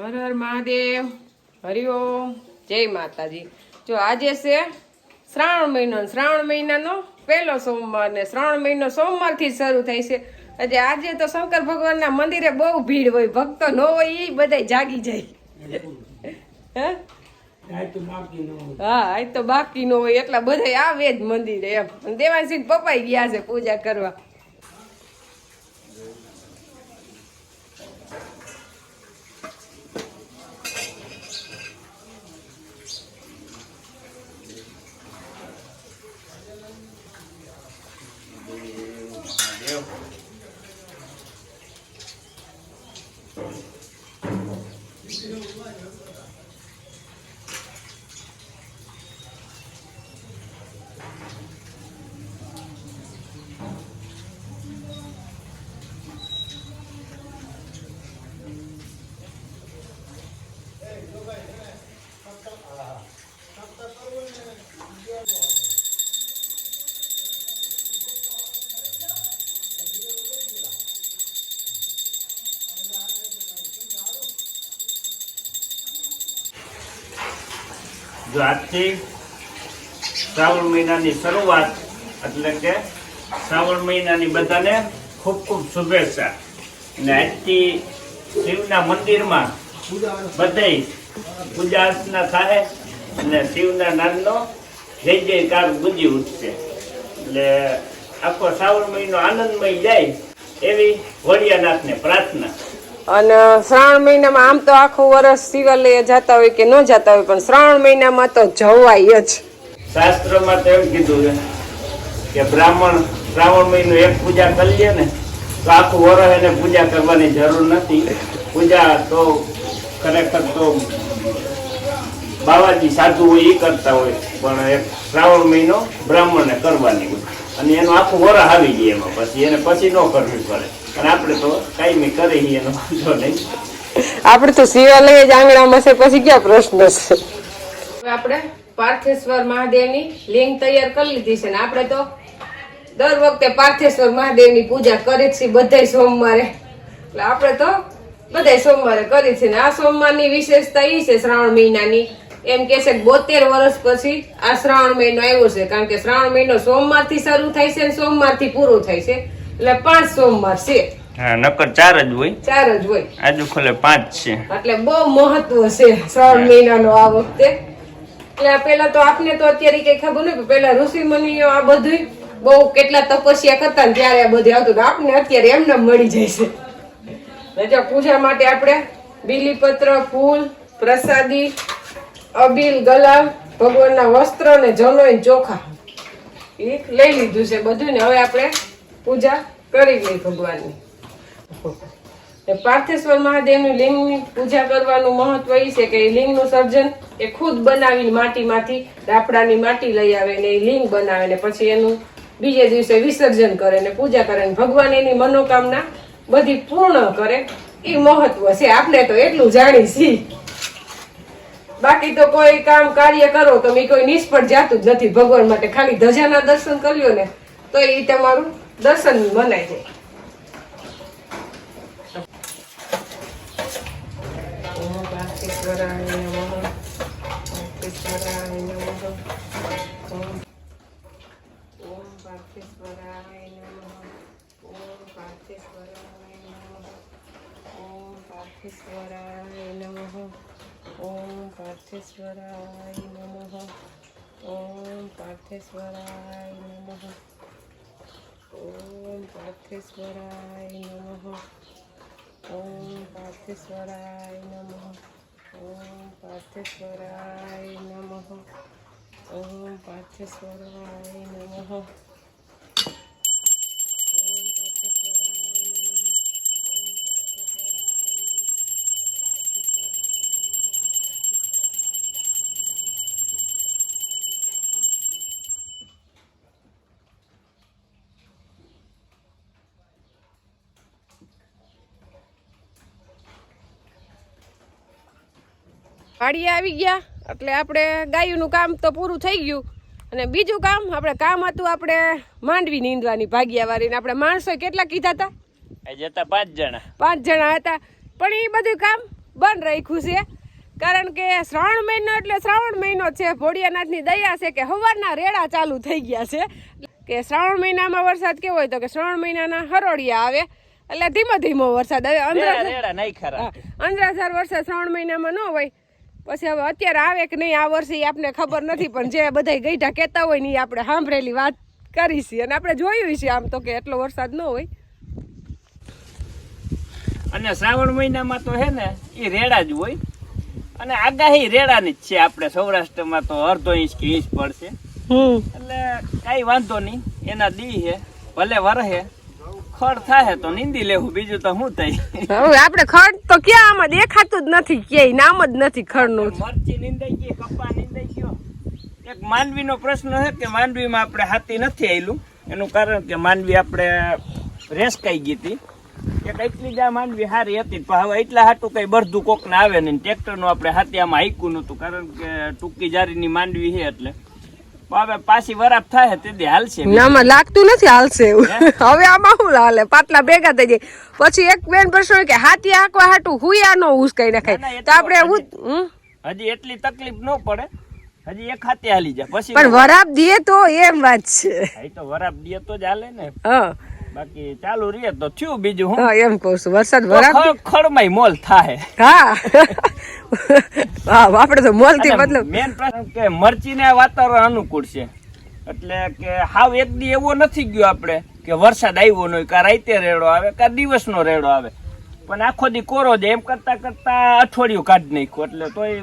હર હર મહાદેવ. હરિઓમ જય માતાજી. જો આજે છે શ્રાવણ મહિનો શ્રાવણ મહિનાનો પહેલો સોમવાર ને શ્રાવણ મહિનો સોમવારથી શરૂ થાય છે. આજે આજે તો શંકર ભગવાનના મંદિરે બહુ ભીડ હોય, ભક્તો ન હોય એ બધા જાગી જાય. હે? હા આજ તો બાકી ન હોય, એટલા બધા આવે જ મંદિરે એમ. દેવાંશી પપ્પાઈ ગયા છે પૂજા કરવા. જો આજથી શ્રાવણ મહિનાની શરૂઆત એટલે કે શ્રાવણ મહિનાની બધાને ખૂબ ખૂબ શુભેચ્છા. અને આજથી શિવના મંદિરમાં બધે પૂજા અર્ચના થાય અને શિવના નામનો જય જયકાર ગુજી ઉઠશે. એટલે આખો શ્રાવણ મહિનો આનંદમય જાય એવી વડિયાનાથને પ્રાર્થના. અને શ્રાવણ મહિનામાં આમ તો આખું વર્ષ શિવાલય જતા હોય કે ન જતા હોય, પણ શ્રાવણ મહિનામાં તો જવાય જ. શાસ્ત્રમાં તો એમ કીધું છે કે બ્રાહ્મણ, શ્રાવણ મહિનો એક પૂજા કરી લે ને, તો આખું વર્ષ એને પૂજા કરવાની જરૂર નથી. પૂજા તો ખરેખર તો બાવાજી સાધુ હોય એ કરતા હોય, પણ એક શ્રાવણ મહિનો બ્રાહ્મણને કરવાની હોય. અને એનું આખું વરસ આવી જાય એમાં પછી, એને પછી ન કરવી પડે. અને આપણે તો કાયમી કરી એનો વાંધો નહીં. આપણે તો શિવાલય જ આંગણામાં છે પછી ક્યાં પ્રશ્ન છે? હવે આપણે પાર્થેશ્વર મહાદેવની લિંગ તૈયાર કરી લીધી છે ને આપણે તો દર વખતે પાર્થેશ્વર મહાદેવની પૂજા કરી છીએ બધાય સોમવારે. એટલે આપણે તો બધાય સોમવારે કરી છે ને આ સોમવારની વિશેષતા એ છે શ્રાવણ મહિનાની. એમ કે છે બોતેર વર્ષ પછી આ શ્રાવણ મહિનો આવ્યો છે કારણ કે શ્રાવણ મહિનો સોમવારથી શરૂ થાય છે અને સોમવારથી પૂરો થાય છે. એટલે પાંચ સોમવાર છે. હા નકર ચાર જ હોય. ચાર જ હોય. આજુ ખોલે પાંચ છે. એટલે બહુ મહત્વ છે શ્રાવણ મહિનાનો આ વખતે. એટલે પેલા તો આપને તો અત્યારે કઈ ખબર નહીં પેલા ઋષિ મુનિઓ આ બધું બહુ કેટલા તપસ્યા કરતા ને ત્યારે આ બધું આવતું આપને અત્યારે એમને મળી જાય છે. જો પૂજા માટે આપણે બીલીપત્ર ફૂલ પ્રસાદી અબીલ ગલાવ ભગવાનના વસ્ત્ર ને જનોઈ ચોખા. એ લઈ લીધું છે બધું ને હવે આપણે પૂજા કરી લઈ ભગવાનની. પાર્થેશ્વર મહાદેવની લિંગની પૂજા કરવાનું મહત્વ એ છે કે એ લિંગનું સર્જન એ ખુદ બનાવીને માટીમાંથી રાફડાની માટી લઈ આવે ને એ લિંગ બનાવે ને પછી એનું બીજે દિવસે વિસર્જન કરે ને પૂજા કરે ને ભગવાન એની મનોકામના બધી પૂર્ણ કરે. એ મહત્વ છે. આપણે તો એટલું જાણી છી બાકી તો કોઈ કામ કાર્ય કરો તો મેં કોઈ નિષ્ફળ જાતું જ નથી. ભગવાન માટે ખાલી ધજાના દર્શન કર્યો ને તો એ તમારું દર્શન મનાઈ જાય. પાર્થેશ્વરાય નમઃ ઓમ પાર્થેશ્વરાય નમઃ ઓમ પાર્થેશ્વરાય નમઃ Om Bhakteswaray Namaha. Om Bhakteswaray Namaha. Om Bhakteswaray Namaha. Om Bhakteswaray Namaha. વાડીએ આવી ગયા. એટલે આપણે ગાયુંનું કામ તો પૂરું થઈ ગયું. અને બીજું કામ આપણે કામ હતું આપણે માંડવી નીંદવાની ભાગ્યા વાળીને આપણે માણસો કેટલા કીધા હતા? જતા પાંચ જણા. પાંચ જણા હતા. પણ એ બધું કામ બંધ રાખ્યું છે. કારણ કે શ્રાવણ મહિનો એટલે શ્રાવણ મહિનો છે. ભોળિયાનાથની દયા છે કે હવારના રેડા ચાલુ થઈ ગયા છે. કે શ્રાવણ મહિનામાં વરસાદ કેવો હોય તો કે શ્રાવણ મહિનાના હરોળિયા આવે. એટલે ધીમો ધીમો વરસાદ આવે. રેડા અંદરા રેડા નહીં ખરા હા, વરસાદ શ્રાવણ મહિનામાં ન હોય. પછી હવે અત્યારે આવે કે નહીં આ વર્ષે ઈ આપણને ખબર નથી પણ જે બધા ગઈઢા કહેતા હોય ને એ આપણે સાંભળેલી વાત કરી છે અને આપણે જોયું છે આમ તો કે એટલો વરસાદ ન હોય. અને શ્રાવણ મહિનામાં તો હે ને એ રેડા જ હોય. અને આગાહી રેડાની જ છે આપણે સૌરાષ્ટ્રમાં તો અડધો ઇંચ કે ઇંચ પડશે. એટલે કાંઈ વાંધો નહીં એના દી હે ભલે વરહે ખડ થાય તો નીંદી લેવું બીજું તો શું થાય? હવે આપણે ખડ તો ક્યાં આમાં દેખાતું જ નથી ક્યાંય નામ જ નથી ખડનું. મરચી નીંદાઈ ગઈ કપા નીંદાઈ ગયો. એક માંડવીનો પ્રશ્ન છે કે માંડવીમાં આપણે હાથી નથી આવેલું એનું કારણ કે માંડવી આપણે રેસકાઈ ગઈ હતી. એક એટલી જ આ માંડવી સારી હતી પણ હવે એટલા હાટું કઈ બરધું કોકને આવે નહીં. ટ્રેક્ટરનું આપણે હાથી આમાં હાઈકું નહોતું કારણ કે ટૂંકી જારીની માંડવી છે એટલે. પાછી વરાપ થાય તેથી હાલશે નામાં લાગતું નથી હાલશે એવું. હવે આમાં શું હાલે? પાટલા ભેગા થઈ જાય. પછી એક બેન પ્રશ્ન કે હાથી આંકવા હાટું હુયા નો ઉસકાઈ નખાય તો આપણે હજી એટલી તકલીફ ન પડે. હજી એક હાથે હાલી જાય. પછી પણ વરાપ દે તો એમ વાત છે. તો વરાપ દે તો જ હાલે ને. હા. બાકી ચાલુ રહીએ તો થયું બીજું હું? હા એમ કહું છું વરસાદ વરાપ મોલ થાય. હા. હા આપણે તો મોલથી મતલબ મેન પ્રશ્ન કે મરચીને વાતાવરણ અનુકૂળ છે. એટલે કે હાવ એક દી એવો નથી ગયો આપણે કે વરસાદ આવ્યો નહીં કા રાતે રેડો આવે કા દિવસનો રેડો આવે. પણ આખો દી કોરો જાય એમ કરતા કરતા અઠવાડિયું કાઢી નાખ્યું. એટલે તોય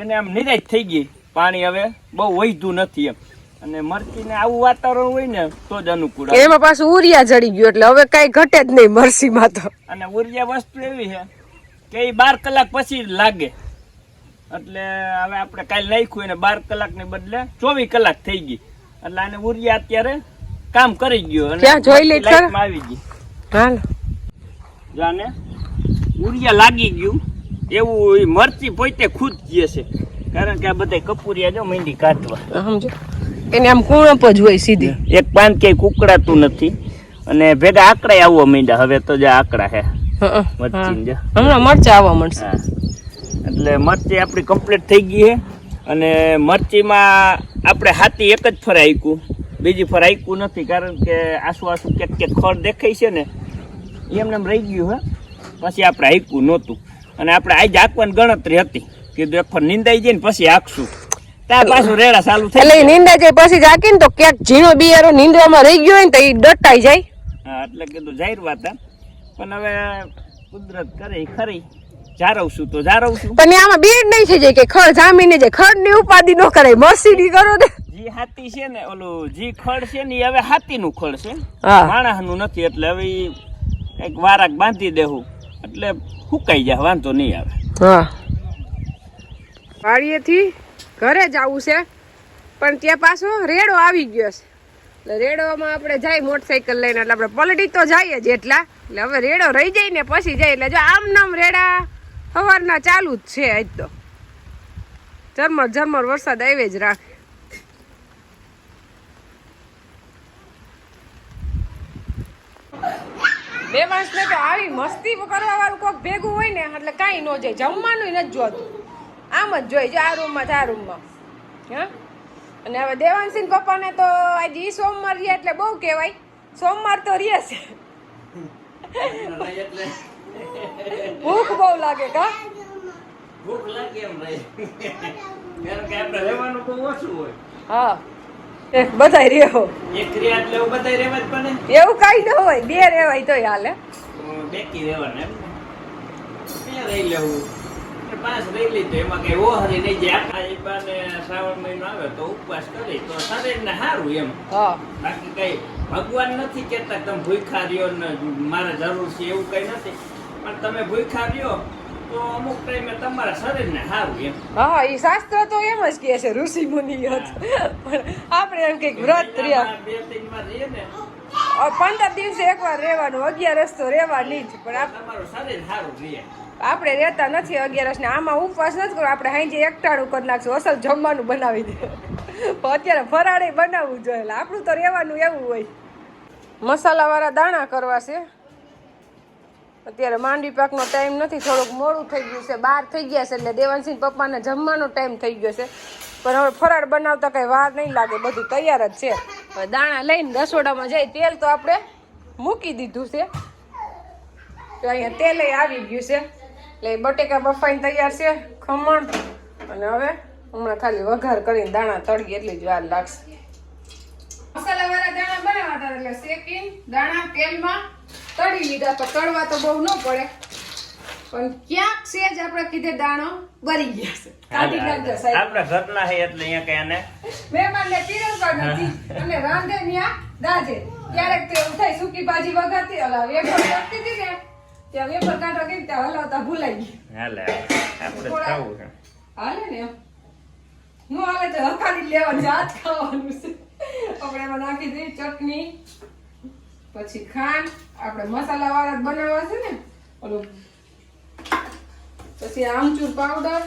એને આમ નિરાશ થઈ ગઈ. પાણી હવે બહુ વહીતું નથી એમ. અને મરચીને આવું વાતાવરણ હોય ને તો જ અનુકૂળ એમાં પાછું ઉરિયા જડી ગયું એટલે હવે કઈ ઘટે જ નહીં મરસીમાં તો. અને ઉરિયા વસ્તુ એવી છે કે એ બાર કલાક પછી લાગે. એટલે હવે આપણે કાલે નાખ્યું એને બાર કલાકને બદલે ચોવીસ કલાક થઈ ગઈ. એટલે આને ઉરિયા અત્યારે કામ કરી ગયો અને જોઈ લઈ આવી ગઈ. હાલ. જાને ઉરિયા લાગી ગયું. એવું મરચી પોતે ખુદ જે છે. કારણ કે આ બધા કપૂરિયા જો મીંડી કાઢવા. સમજો. એને આમ કુણપ જ હોય સીધી. એક પાન ક્યાંય કુકડાતું નથી અને ભેગા આકડા આવવા માંડ્યા. હવે તો જે આકડા હે. હમણાં મરચા આવવા મળશે એટલે મરચી આપણી કમ્પ્લીટ થઈ ગઈ છે અને મરચીમાં આપણે હાથી એક જ ફર આયકું. બીજી ફર આયકું નથી કારણ કે આસુ આસુ ક્યાંક ક્યાંક ખડ દેખાય છે ને. એમને એમ રહી ગયું હે. પછી આપણે હાઈકું નહોતું. અને આપણે આજે આંકવાની ગણતરી હતી. કીધું એક ફર નિંદાઈ જાય ને પછી આંકશું. એટલે ઈ જાય પછી જાકી ને તો ક્યાંક ઝીણો બિયારો નીંદવામાં રહી ગયો હોય ને તો એ જાય. હા એટલે કીધું જાહેર વાત પણ હવે કુદરત કરે ખરી. જારવશું તો જારવશું પણ આમાં બીડ નહીં છે જાય કે ખડ જામીને જે ખડની ઉપાધિ ન કરાય મરસી કરો ને. જી હાથી છે ને ઓલું જી ખડ છે ને હવે હવે હાથીનું ખડ છે. માણસનું નથી એટલે હવે એક વારાક બાંધી દેવું એટલે હુકાઈ જાય વાંધો નહીં આવે. હા. વાડીએથી ઘરે જ આવું છે. પણ ત્યાં પાછો રેડો આવી ગયો છે. એટલે રેડોમાં આપણે જાય મોટરસાઇકલ લઈને, એટલે આપણે પલટી તો જઈએ જ એટલા એટલે હવે રેડો રહી જાય ને પછી જાય. એટલે જો આમ નામ રેડા સવારના ચાલુ જ છે આજ તો. ઝરમર ઝરમર વરસાદ આવે જ રાખે. બે માણસને તો આવી મસ્તી કરવા વાળું કોઈક ભેગું હોય ને, એટલે કાંઈ ન જાય. જમવાનું નથી જોતું. આમ જ જોઈ જો આ રૂમમાં આ રૂમમાં હા? અને હવે દેવાંશીન પપ્પાને તો આજે ઈ સોમવાર રહ્યા એટલે બહુ કહેવાય. સોમવાર તો રહ્યા છે. ભૂખ બહુ લાગે કા? ભૂખ લાગે એમ કારણ કે આપણે રહેવાનું બહુ ઓછું હોય. હા. એ બધાય રહ્યો એક રહ્યા એટલે એવું બધાય રહેવા જ પડે. એવું કાંઈ ન હોય બે રહેવાય તોય હાલે. બેકી રહેવાના એમ બે રહી લેવું. પાંચ રહી લીધો. એમાં કઈ ઓહરી નહીં જાય. આ ઈ શ્રાવણ મહિનો આવે તો ઉપવાસ કરી. તો શરીરને સારું એમ. બાકી કઈ ભગવાન નથી કેતા તમે ભૂખા રહ્યો ને મારે જરૂર છે એવું કઈ નથી. પણ તમે ભૂખા રહ્યો તો અમુક ટાઈમે તમારા શરીરને સારું એમ. હા એ શાસ્ત્ર તો એમ જ કહે છે ઋષિ મુનિ પણ આપણે એમ કંઈક વ્રત રહ્યા. બે ત્રણ વાર રહીએ ને. પંદર દિવસે એકવાર રહેવાનું અગિયારસ તો રહેવાની જ પણ તમારું શરીર સારું રહે. આપણે રહેતા નથી અગિયારસ ને આમાં ઉપવાસ નથી કરવો. આપણે હાંજે એકટાણું કરી નાખશું. અસલ જમવાનું બનાવી દે. અત્યારે ફરાળે બનાવવું જોઈએ. આપણું તો રહેવાનું એવું હોય. મસાલાવાળા દાણા કરવા છે. અત્યારે માંડવી પાકનો ટાઈમ નથી. થોડુંક મોડું થઈ ગયું છે. બહાર થઈ ગયા છે એટલે દેવાનસિંહ પપ્પાને જમવાનો ટાઈમ થઈ ગયો છે. પણ હવે ફરાળ બનાવતા કંઈ વાર નહીં લાગે. બધું તૈયાર જ છે. દાણા લઈને રસોડામાં જઈ તેલ તો આપણે મૂકી દીધું છે. તો અહીંયા તેલ આવી ગયું છે. એટલે બટેકા બફાઈને તૈયાર છે ખમણ. અને હવે હમણાં ખાલી વઘાર કરીને દાણા તળીએ એટલી જ વાર લાગશે. મસાલા વાળા દાણા એટલે શેકીને દાણા તેલમાં તળી લીધા તો તળવા તો બહુ ન પડે. પણ ક્યાંક સેજ આપણે કીધે દાણો બરી ગયા છે. કાઢી નાખજો સાહેબ. આપણા ઘરના છે એટલે અહીંયા કઈ આને. મહેમાનને પીરસવા નથી. અને રાંધે ન્યા દાજે. ક્યારેક તે ઉઠાઈ થાય સૂકી ભાજી વઘારતી અલા એક કરતી હતી ને ત્યાં વેફર કાઢવા ગઈ ત્યાં હલાવતા ભૂલાઈ ગઈ. હાલે આપણે ખાવું છે. હાલે ને એમ. હું હાલે તો હકારી લેવાનું છે ખાવાનું છે. આપણે એમાં નાખી દઈએ ચટણી પછી ખાંડ આપણે મસાલા વાળા બનાવવા છે ને. ઓલું પછી આમચૂર પાવડર.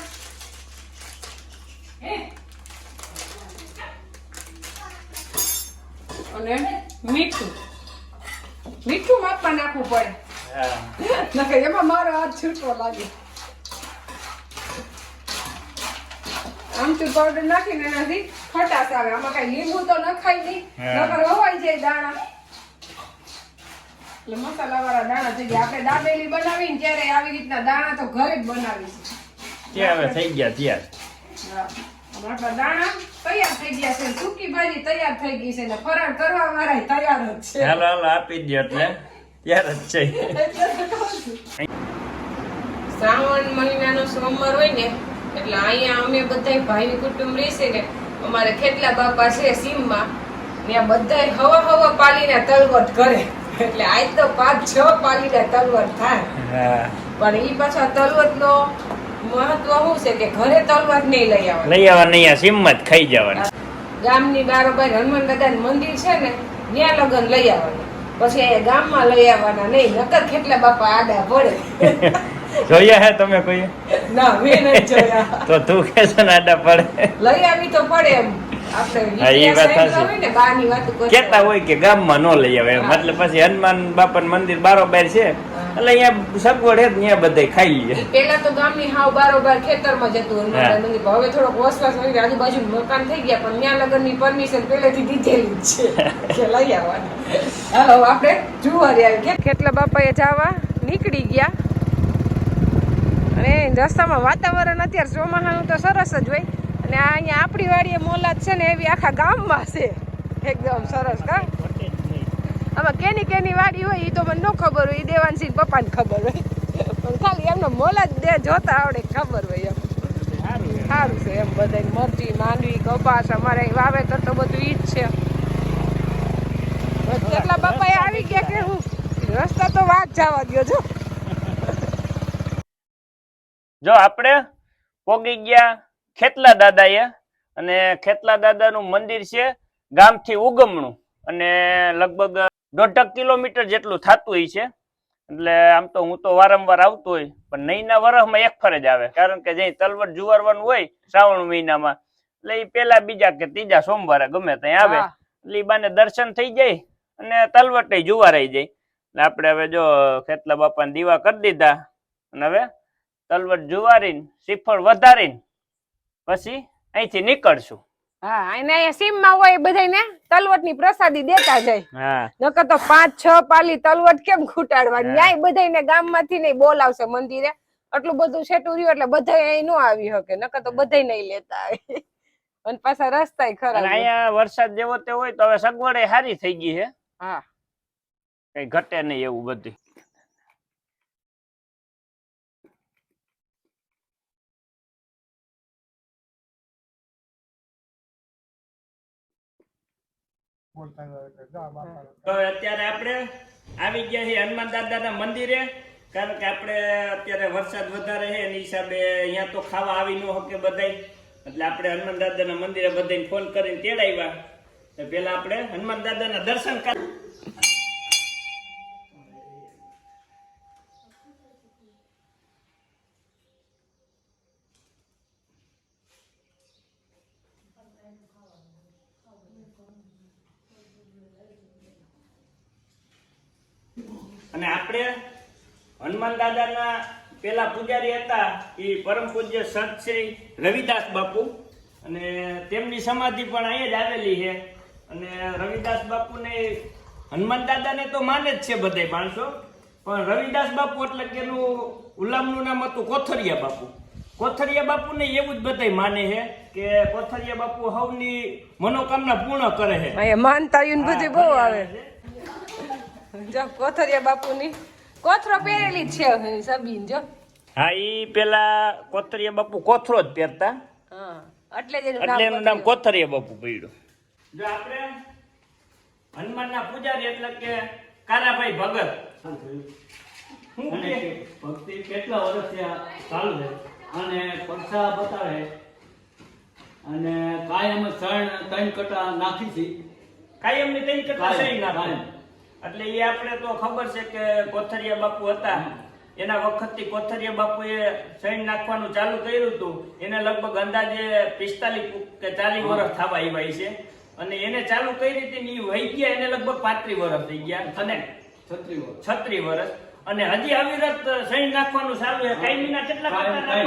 અને મીઠું. મીઠું માપમાં નાખવું પડે. નકર એમાં મારો હાથ છૂટવો લાગે આમચૂર પાવડર નાખીને એનાથી ખટાશ આવે. આમાં કઈ લીંબુ તો નખાય નહીં. નકર વવાઈ જાય દાણા. એટલે મસાલા વાળા દાણા થઈ ગયા. આપણે દાબેલી બનાવીને ત્યારે આવી રીતના દાણા તો ઘરે જ બનાવીશું ત્યાં હવે થઈ ગયા ત્યાર. આપણા દાણા તૈયાર થઈ ગયા છે. સૂકી ભાજી તૈયાર થઈ ગઈ છે. ને ફરાળ કરવા વાળા તૈયાર જ છે. હાલો હાલો આપી દે એટલે. ત્યાર જ છે શ્રાવણ મહિનાનો સોમવાર હોય ને એટલે અહીંયા અમે બધા ભાઈ કુટુંબ રહેશે ને અમારે કેટલા બાપા છે સીમમાં ત્યાં બધા હવા હવા પાલીને તલવટ કરે. એટલે આજ તો પાંચ છ પાલીને તલવટ થાય. પણ ઈ પાછા તલવટ નો મહત્વ શું છે કે ઘરે તલવટ નહીં લઈ આવવાનું. લઈ આવવા નહીં સીમમાં ખાઈ જવાની. ગામની બારોબાર હનુમાન દાદાનું મંદિર છે ને ત્યાં લગન લઈ આવવાનું. પછી અહીંયા ગામમાં લઈ આવવાના નહીં નકર કેટલા બાપા આડા પડે. જોયા હે તમે કોઈ? ના મેં નથી જોયા. તો તું કે છે ને આડા પડે? લઈ આવી તો પડે એમ. વિદ્યા હોય કે ગામમાં ન લઈ આવે એમ. હા. પછી હનુમાન બાપા મંદિર બારોબાર છે. એટલે અહીંયા સગવડ જ અહીંયા બધે ખાઈ લે. પેલા તો ગામની હાવ બારોબાર ખેતરમાં જતું હનુમાન હવે થોડોક વસવાસ હોય આજુબાજુ મકાન થઈ ગયા પણ ત્યાં લગનની પરમિશન પહેલેથી દીધેલી છે. લઈ આવવાની. હાલો આપણે જુવારી આવી. કેટલા બાપાએ જવા? નીકળી ગયા. અને રસ્તામાં વાતાવરણ અત્યારે ચોમાસાનું તો સરસ જ હોય. અને આ અહીંયા આપણી વાડીએ મોલાદ છે ને એવી આખા ગામમાં છે. એકદમ સરસ કા? કેની કેની વાડી હોય એ તો મને ન ખબર હોય એ દેવાનસિંહ પપ્પાને ખબર હોય. પણ ખાલી એમનો મોલાદ દે જોતા આવડે ખબર હોય એમ. સારું છે એમ બધાય મરચી માંડવી કપાસ અમારે વાવેતર તો બધું ઈ જ છે. બસ કેટલા બાપાએ આવી ગયા કે હું? રસ્તા તો વાત જવા દ્યો છો જો આપણે પોગી ગયા ખેતલા દાદાએ અને ખેતલા દાદાનું મંદિર છે ગામથી ઉગમણું. અને લગભગ દોઢક કિલોમીટર જેટલું થતું હોય છે. એટલે આમ તો હું તો વારંવાર આવતો હોય પણ નહીંના વરસમાં એક ફરજ આવે. કારણ કે જે તલવટ જુવારવાનું હોય શ્રાવણ મહિનામાં એટલે એ પેલા બીજા કે ત્રીજા સોમવારે ગમે ત્યાં આવે. એટલે ઈ બાને દર્શન થઈ જાય અને તલવટ જુવારાઈ જાય. એટલે આપણે હવે જો ખેતલા બાપાને દીવા કરી દીધા અને હવે તલવટ જુવારીને શ્રીફળ વધારીને પછી અહીંથી નીકળશું. હા અને અહીંયા સીમમાં હોય બધાને તલવટની પ્રસાદી દેતા જાય. હા. નકર તો પાંચ છ પાલી તલવટ કેમ ખૂટાડવાની ન્યાય બધાને ગામમાંથી નહીં બોલાવશે મંદિરે. આટલું બધું છેટું રહ્યું એટલે બધા અહીં નો આવી શકે નકર તો બધા નહીં લેતા. આવે અને પાછા રસ્તાય ખરા અહીંયા વરસાદ જેવો તે હોય તો હવે સગવડ સારી થઈ ગઈ છે હા. કઈ ઘટે નહીં એવું બધું તો અત્યારે આપણે આવી ગયા છીએ હનુમાન દાદાના મંદિરે કારણ કે આપણે અત્યારે વરસાદ વધારે છે એની હિસાબે અહીંયા તો ખાવા આવી ન શકે બધાય. એટલે આપણે હનુમાન દાદાના મંદિરે બધાને ફોન કરીને તેડાવ્યા તો પેલા આપણે હનુમાન દાદાના દર્શન કરી અને આપણે હનુમાન દાદાના પેલા પૂજારી હતા એ પરમ પૂજ્ય સંત શ્રી રવિદાસ બાપુ. અને તેમની સમાધિ પણ અહીંયા જ આવેલી છે. અને રવિદાસ બાપુને હનુમાન દાદાને તો માને જ છે બધા માણસો. પણ રવિદાસ બાપુ એટલે કે એનું ગુલામનું નામ હતું કોથરિયા બાપુ. કોથરિયા બાપુને એવું જ બધાય માને છે કે કોથરિયા બાપુ હવની મનોકામના પૂર્ણ કરે છે. માનતા બધી બહુ આવે. આવે જો કોથરિયા બાપુની. કોથરો પહેરેલી જ છે સબીન જો. હા ઈ પેલા કોથરિયા બાપુ કોથરો જ પહેરતા. એટલે જ એટલે એનું નામ કોથરિયા. બાપુ પડ્યું. જો આપણે હનુમાનના પૂજારી એટલે કે કાનાભાઈ ભગત. શું કે? ભક્તિ કેટલા વર્ષથી ચાલુ છે? અને પરસા બતાવે. અને કાયમ શરણ ત્રણ કટા નાખી છે. કાયમની ત્રણ કાયમ, સહી નાખો. એટલે એ આપણે તો ખબર છે કે કોથરિયા બાપુ હતા. એના વખતથી કોથરિયા બાપુએ સૈન નાખવાનું ચાલુ કર્યું હતું. એને લગભગ અંદાજે પિસ્તાલીસ કે ચાલીસ વર્ષ થવા આવ્યા છે. અને એને ચાલુ કરી હતી ને એ વહી ગયા એને લગભગ પાંત્રીસ વર્ષ થઈ ગયા. અને છત્રી વર્ષ. છત્રીસ વર્ષ. અને હજી અવિરત સૈન નાખવાનું ચાલુ છે. કાયમીના કેટલા કટ્ટા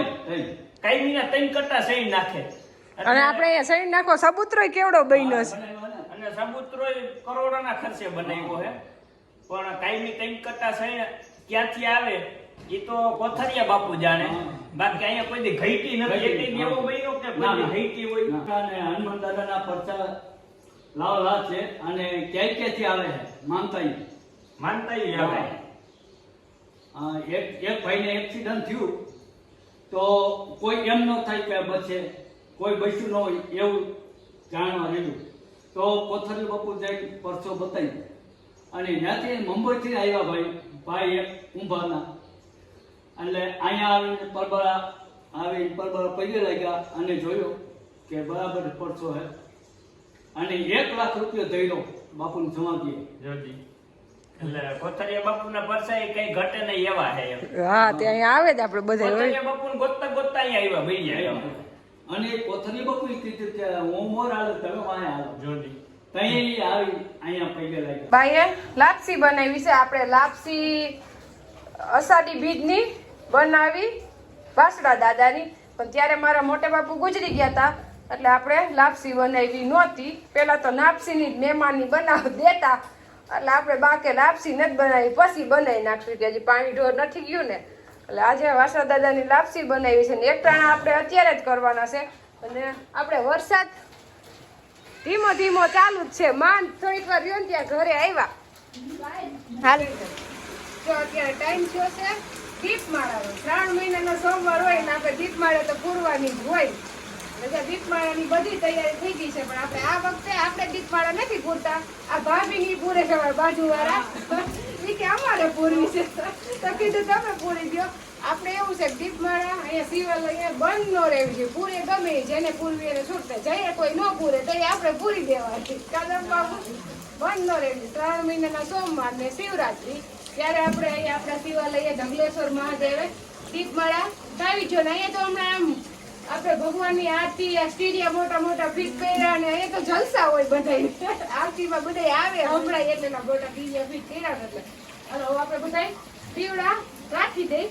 કાયમીના ત્રણ કટ્ટા સહી નાખે. અને આપણે સૈન નાખો સબૂતરો કેવડો બન્યો છે? અને ના કરોડોના ખર્ચે બનાવ્યો હે. પણ કાયમી ત્રણ કરતા સહી ક્યાંથી આવે એ તો કોથરિયા બાપુ જાણે. બાકી અહીંયા કોઈ દી ઘઈટી નથી એવો બન્યો કે કોઈ ઘઈટી હોય. અને હનુમાન દાદાના પરચા લાવ લાવ છે. અને ક્યાંય ક્યાંથી આવે છે? માનતા. માનતા આવે. એક એક ભાઈને એક્સિડન્ટ થયું તો કોઈ એમ ન થાય કે બચે કોઈ બચ્યું ન હોય એવું જાણવા રહ્યું તો કોથળી બાપુ જઈ પરસો બતાવી. અને ત્યાંથી મુંબઈથી આવ્યા ભાઈ ભાઈ એક કુંભારના. એટલે અહીંયા આવીને પરબરા આવી પરબરા પગે લાગ્યા અને જોયો કે બરાબર પરસો હે. અને એક લાખ રૂપિયો ધર્યો બાપુને જમા દે. એટલે કોથરિયા બાપુના પરસાઈ કઈ ઘટે નહીં એવા હે હા ત્યાં આવે જ આપણે બધા ગોતતા ગોતતા અહીંયા આવ્યા ભાઈ જાય અને કોથળી બાપુ કીધું કે હું મોર આલો તમે વાંહે આલો જોડી તઈ આવી અહીંયા પગે લાગી ભાઈએ લાપસી બનાવી છે. આપણે લાપસી અસાડી બીજની બનાવી વાસડા દાદાની. પણ ત્યારે મારા મોટા બાપુ ગુજરી ગયા હતા. એટલે આપણે લાપસી બનાવી નહોતી. પેલા તો નાપસીની જ મહેમાનની બનાવ દેતા. એટલે આપણે બાકે લાપસી નથી બનાવી. પછી બનાવી નાખશું. કે હજી પાણી ઢોર નથી ગયું ને. એટલે આજે વાસડા દાદાની લાપસી બનાવી છે ને એકટાણા આપણે અત્યારે જ કરવાના છે. અને આપણે વરસાદ ધીમો ધીમો ચાલુ જ છે. માન થોડીક વાર રહ્યો ને ત્યાં ઘરે આવ્યા. હાલ. જો અત્યારે ટાઈમ થયો છે દીપમાળાનો. શ્રાવણ મહિનાનો સોમવાર હોય ને આપણે દીપમાળા તો પૂરવાની જ હોય. એટલે દીપમાળાની બધી તૈયારી થઈ ગઈ છે પણ આપણે આ વખતે આપણે દીપમાળા નથી પૂરતા. આ ભાભીની પૂરે છે બાજુવાળા. પૂરવી છે. તો તમે પૂરી દો. આપણે એવું છે દીપમાળા અહીંયા સિવાલ અહીંયા બંધ ન રહેવી છે પૂરે ગમે જેને પૂરવી એને છૂટતા જઈએ, કોઈ ન પૂરે તો આપણે પૂરી દેવાની કાદમ બાબુ બંધ ન રહેવી ત્રણ મહિનાના સોમવાર ને શિવરાત્રી. ત્યારે આપણે અહીંયા આપણા શિવાલય ઢગલેશ્વર મહાદેવે દીપમાળા ગાવી છો. ને અહીંયા તો હમણાં આમ, આપણે ભગવાનની આરતી, આ સ્ટીરિયા મોટા મોટા ફીટ કર્યા અને અહીંયા તો જલસા હોય બધા આરતીમાં બધા આવે હમણાં એટલે બોટા ડીજે ફીટ કર્યા ને એટલે. અને આપણે બધા દીવડા રાખી દઈ